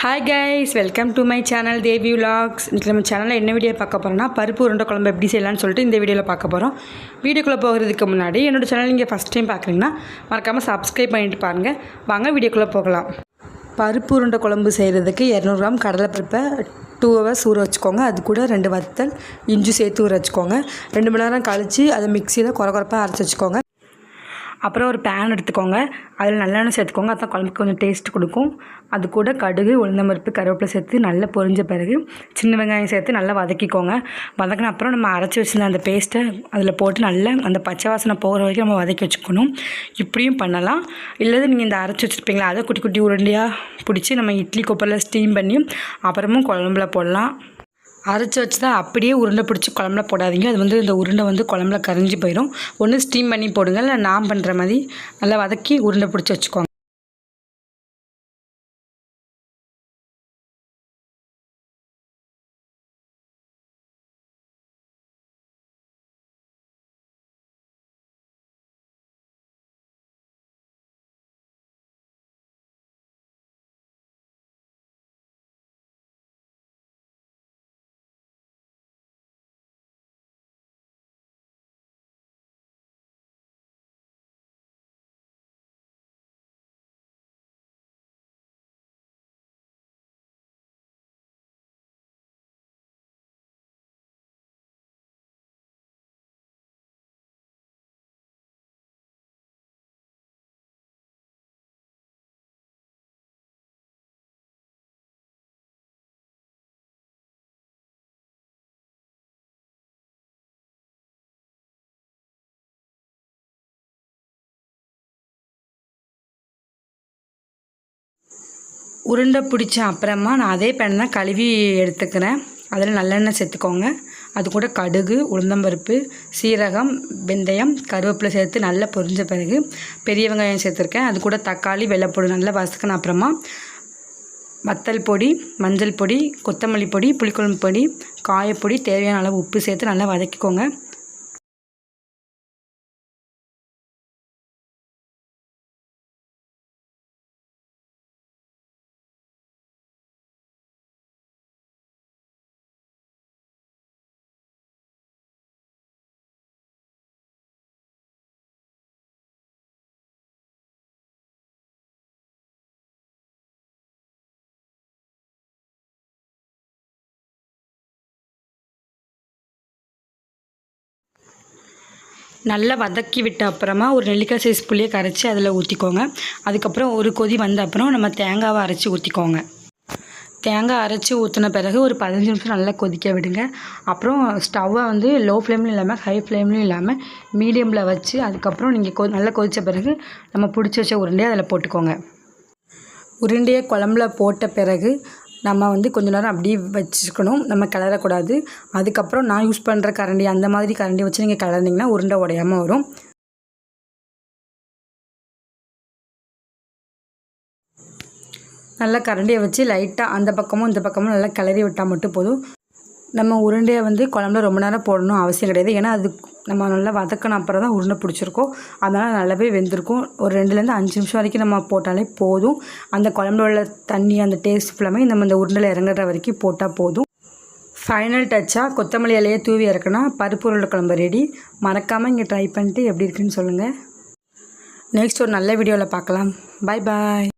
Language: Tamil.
Hi guys welcome to my channel Devi vlogs இன்றைக்கி நம்ம சேனலில் என்ன வீடியோ பார்க்க போகிறோம்னா பருப்பு உருண்டை குழம்பு எப்படி செய்யலாம்னு சொல்லிட்டு இந்த வீடியோவில் பார்க்க போகிறோம் வீடியோக்குள்ளே போகிறதுக்கு முன்னாடி என்னோட சேனல் நீங்கள் ஃபஸ்ட் டைம் பார்க்குறீங்கன்னா மறக்காமல் சப்ஸ்கிரைப் பண்ணிட்டு பாருங்கள் வாங்க வீடியோக்குள்ளே போகலாம். பருப்பு உருண்டை குழம்பு செய்கிறதுக்கு இரநூறு கிராம் கடலைப்பருப்பை டூ ஹவர்ஸ் ஊற வச்சுக்கோங்க. அது கூட ரெண்டு வத்தல் இஞ்சி சேர்த்து ஊற வச்சுக்கோங்க. ரெண்டு மணி நேரம் கழித்து அதை மிக்சியில் குறை குறைப்பாக அரைச்சி வச்சுக்கோங்க. அப்புறம் ஒரு பேன் எடுத்துக்கோங்க. அதில் நல்லெண்ணெய் சேர்த்துக்கோங்க. அதான் குழம்புக்கு கொஞ்சம் டேஸ்ட் கொடுக்கும். அது கூட கடுகு உளுந்தம்பருப்பு கருவேப்பிலை சேர்த்து நல்லா பொரிஞ்ச பிறகு சின்ன வெங்காயம் சேர்த்து நல்லா வதக்கிக்கோங்க. வதக்கின அப்புறம் நம்ம அரைச்சி வச்சிருந்த அந்த பேஸ்ட்டை அதில் போட்டு நல்லா அந்த பச்சை வாசனை போகிற வரைக்கும் நம்ம வதக்கி வச்சுக்கணும். இப்படியும் பண்ணலாம். இல்லது நீங்கள் இந்த அரைச்சி வச்சுருப்பீங்களா? அதை குட்டி குட்டி உருண்டையாக பிடிச்சி நம்ம இட்லி கொப்பரில் ஸ்டீம் பண்ணி அப்புறமும் குழம்புல போடலாம். அரைச்சி வச்சு தான் அப்படியே உருண்டை பிடிச்சி குழம்புல போடாதீங்க. அது வந்து இந்த உருண்டை வந்து குழம்புல கரைஞ்சி போயிடும் ஒன்று ஸ்டீம் பண்ணி போடுங்க. இல்லை நான் பண்ணுற மாதிரி நல்லா வதக்கி உருண்டை பிடிச்சி வச்சுக்கோங்க. உருண்டை பிடிச்ச அப்புறமா நான் அதே பேனை தான் கழுவி எடுத்துக்கிறேன். அதில் நல்லெண்ணெய் சேர்த்துக்கோங்க. அது கூட கடுகு உளுந்தம்பருப்பு சீரகம் வெந்தயம் கருவேப்பிலை சேர்த்து நல்லா பொரிஞ்ச பிறகு பெரிய வெங்காயம் சேர்த்துருக்கேன். அது கூட தக்காளி வெள்ளைப்பொடி நல்லா வசக்கின அப்புறமா வத்தல் பொடி மஞ்சள் பொடி கொத்தமல்லி பொடி புளிக்குழம்பு பொடி காயப்பொடி தேவையான அளவு உப்பு சேர்த்து நல்லா வதக்கிக்கோங்க. நல்லா வதக்கி விட்ட அப்புறமா ஒரு நெல்லிக்காய் சைஸ் புளியை கரைச்சி அதில் ஊற்றிக்கோங்க அதுக்கப்புறம் ஒரு கொதி வந்த அப்புறம் நம்ம தேங்காவை அரைச்சி ஊற்றிக்கோங்க தேங்காய் அரைச்சி ஊற்றின பிறகு ஒரு பதினஞ்சு நிமிஷம் நல்லா கொதிக்க விடுங்க. அப்புறம் ஸ்டவ்வை வந்து லோ ஃப்ளேம்லையும் இல்லாமல் ஹை ஃப்ளேம்லையும் இல்லாமல் மீடியமில் வச்சு அதுக்கப்புறம் நீங்கள் கொ நல்லா கொதித்த பிறகு நம்ம பிடிச்சி வச்ச உருண்டையை அதில் போட்டுக்கோங்க. உருண்டையை குழம்புல போட்ட பிறகு நம்ம வந்து கொஞ்ச நேரம் அப்படியே வச்சுக்கணும். நம்ம கிளறக்கூடாது. அதுக்கப்புறம் நான் யூஸ் பண்ணுற கரண்டி அந்த மாதிரி கரண்டி வச்சு நீங்கள் கிளறினீங்கன்னா உருண்டை உடையாமல் வரும். நல்லா கரண்டியை வச்சு லைட்டாக அந்த பக்கமும் இந்த பக்கமும் நல்லா கிளறி விட்டால் மட்டும் போதும். நம்ம உருண்டையை வந்து குழம்புல ரொம்ப நேரம் போடணும் அவசியம் கிடையாது. ஏன்னா அது நம்ம நல்லா வதக்கின அப்புறம் தான் உருண்டை பிடிச்சிருக்கோம். அதனால் நல்லாவே வெந்திருக்கும். ஒரு ரெண்டுலேருந்து அஞ்சு நிமிஷம் வரைக்கும் நம்ம போட்டாலே போதும். அந்த குழம்புல உள்ள தண்ணி அந்த டேஸ்ட் ஃபுல்லாமே நம்ம இந்த உருண்டையில் இறங்குற வரைக்கும் போட்டால் போதும். ஃபைனல் டச்சாக கொத்தமல்லி இலையை தூவி இறக்குனா பருப்பு உருண்டை குழம்பு ரெடி மறக்காமல் இங்கே ட்ரை பண்ணிட்டு எப்படி இருக்குன்னு சொல்லுங்கள் நெக்ஸ்ட் ஒரு நல்ல வீடியோவில் பார்க்கலாம். பாய் பாய்